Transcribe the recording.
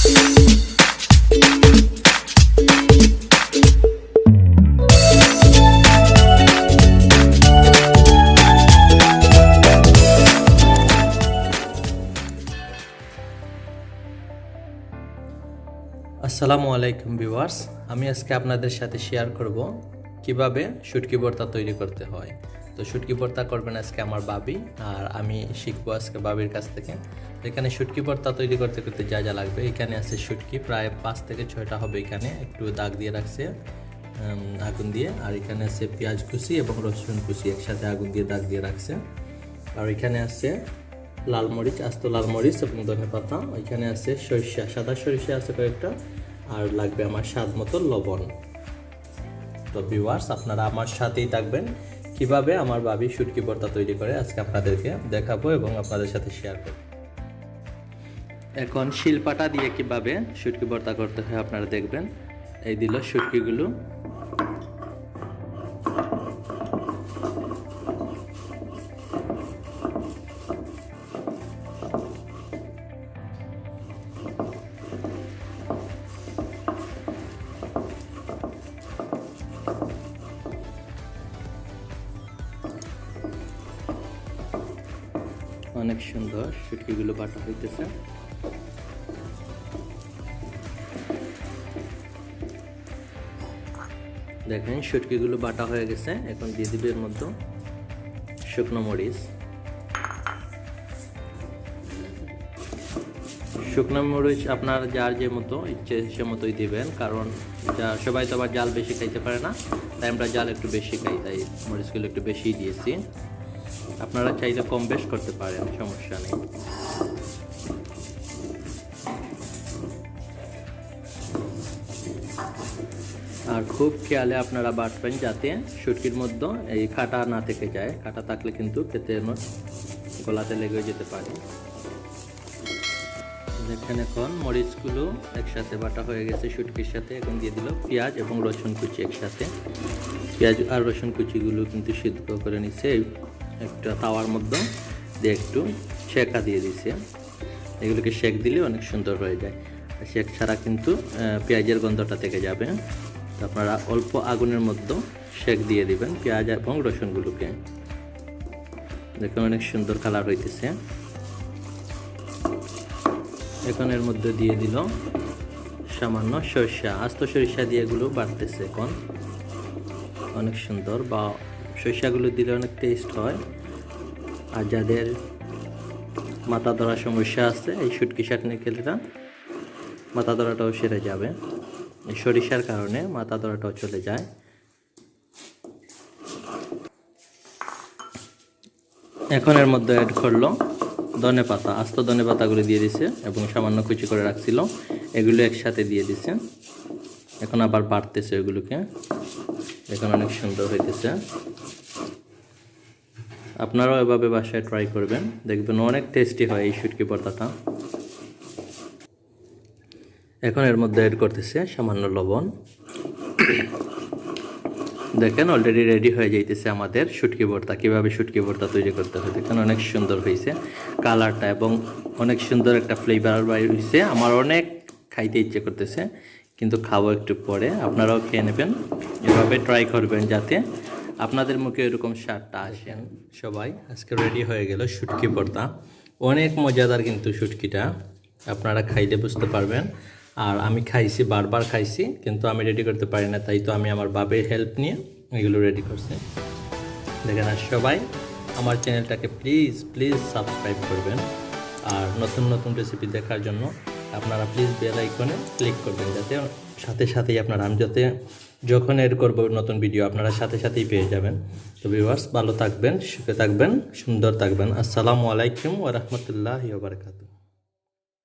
আসসালামু আলাইকুম ভিউয়ার্স, আমি আজকে আপনাদের সাথে শেয়ার করব কীভাবে শুটকি ভর্তা তৈরি করতে হয়। তো শুটকি ভর্তা করবেন আজকে আমার বাবি, আর আমি শিখব আজকে বাবির কাছ থেকে। এখানে শুটকি ভর্তা তৈরি করতে করতে যা যা লাগবে, এখানে আছে শুটকি, প্রায় পাঁচ থেকে ছয়টা হবে এখানে। একটু দাগ দিয়ে রাখছে আগুন দিয়ে, আর এখানে আছে পেঁয়াজ কুচি এবং রসুন কুচি, একসাথে আগুন দিয়ে দাগ দিয়ে রাখছে। আর এখানে আছে লাল মরিচ, আস্ত লাল মরিচ এবং ধনে পাতা। ওইখানে আছে সরিষা, সাদা সরিষা আছে কয়েকটা, আর লাগবে আমার স্বাদ মতো লবণ। তো ভিউয়ার্স আপনারা আমার সাথেই থাকবেন। কীভাবে আমার বাবি শুটকি ভর্তা তৈরি করে আজকে আপনাদেরকে দেখাবো এবং আপনাদের সাথে শেয়ার করব। এখন শিলপাটা দিয়ে কীভাবে শুটকি ভর্তা করতে হয় আপনারা দেখবেন। এই দিল শুটকিগুলো অনেক সুন্দর শুটকিগুলো বাটা হইতেছে। দেখেন, শুটকিগুলো বাটা হয়ে গেছে। এখন দিয়ে দিবে এর মধ্যে শুকনো মরিচ। শুকনো মরিচ আপনার যার যে মতো ইচ্ছে, সে মতোই দিবেন। কারণ যা, সবাই তো আবার জাল বেশি খাইতে পারে না। তাই আমরা জাল একটু বেশি খাই, তাই মরিচগুলো একটু বেশিই দিয়েছি। আপনারা চাইলে কম বেশ করতে পারেন, সমস্যা নেই। আর খুব খেয়ালে আপনারা বাটবেন যাতে শুটকির মধ্যে এই কাটা না থেকে যায়। কাটা থাকলে কিন্তু খেতে গলাতে লেগে যেতে পারে। দেখেন এখন মরিচগুলো একসাথে বাটা হয়ে গেছে শুটকির সাথে। এখন দিয়ে দিল পেঁয়াজ এবং রসুন কুচি একসাথে। পেঁয়াজ আর রসুন কুচিগুলো কিন্তু সিদ্ধ করে নিচ্ছে। একটা তাওয়ার মধ্যে দিয়ে একটু শেখা দিয়ে দিছে। এগুলোকে শেক দিলে অনেক সুন্দর হয়ে যায়। শেক ছাড়া কিন্তু পেঁয়াজের গন্ধটা থেকে যাবে। তো আপনারা অল্প আগুনের মধ্যে শেক দিয়ে দিবেন পেঁয়াজ এবং রসুনগুলোকে। দেখুন অনেক সুন্দর কালার হইতেছে। এখন এর মধ্যে দিয়ে দিল সামান্য সরিষা। আস্ত সরিষা দিয়ে এগুলো বাড়তেছে এখন। অনেক সুন্দর বা সরিষাগুলো দিলে অনেক টেস্ট হয়। আর যাদের মাথা ধরার সমস্যা আছে, এই শুটকি চাটনি খেলেটা মাথা ধরাটাও সেরে যাবে। সরিষার কারণে মাথা ধরাটাও চলে যায়। এখন এর মধ্যে অ্যাড করল ধনে পাতা। আস্ত ধনে পাতাগুলো দিয়ে দিছে এবং সামান্য কুচি করে রাখছিল। এগুলো একসাথে দিয়ে দিছে। এখন আবার বাড়তেছে এগুলোকে। এখন অনেক সুন্দর হইতেছে। আপনারাও এভাবে বাসায় ট্রাই করবেন। দেখবেন অনেক টেস্টি হয় এই শুটকি ভর্তাটা এখন এর মধ্যে অ্যাড করতেছে সামান্য লবণ। দেখেন অলরেডি রেডি হয়ে যাইতেছে আমাদের শুটকি ভর্তা কীভাবে শুটকি ভর্তা তৈরি করতে হয়। দেখেন অনেক সুন্দর হয়েছে কালারটা এবং অনেক সুন্দর একটা ফ্লেভার হয়েছে আমার অনেক খাইতে ইচ্ছে করতেছে। কিন্তু খাব একটু পরে, আপনারাও খেয়ে নেবেন। এভাবে ট্রাই করবেন যাতে আপনাদের মুখে এরকম স্বাদটা আসেন সবাই, আজকে রেডি হয়ে গেল শুটকি ভর্তা অনেক মজাদার কিন্তু শুটকিটা। আপনারা খাইলে বুঝতে পারবেন। আর আমি খাইছি, বারবার খাইছি, কিন্তু আমি রেডি করতে পারি না, তাই তো আমি আমার বাবের হেল্প নিয়ে এগুলো রেডি করছি। দেখেন আর সবাই, আমার চ্যানেলটাকে প্লিজ প্লিজ সাবস্ক্রাইব করবেন। আর নতুন নতুন রেসিপি দেখার জন্য আপনারা প্লিজ বেল আইকনে ক্লিক করবেন, যাতে সাথে সাথেই আপনারা আমি যাতে যখন এড করব নতুন ভিডিও আপনারা সাথে সাথেই পেয়ে যাবেন। তো ভিউয়ার্স ভালো থাকবেন, সুখে থাকবেন, সুন্দর থাকবেন। আসসালামু আলাইকুম ওরহমতুল্লাহ বারকাতু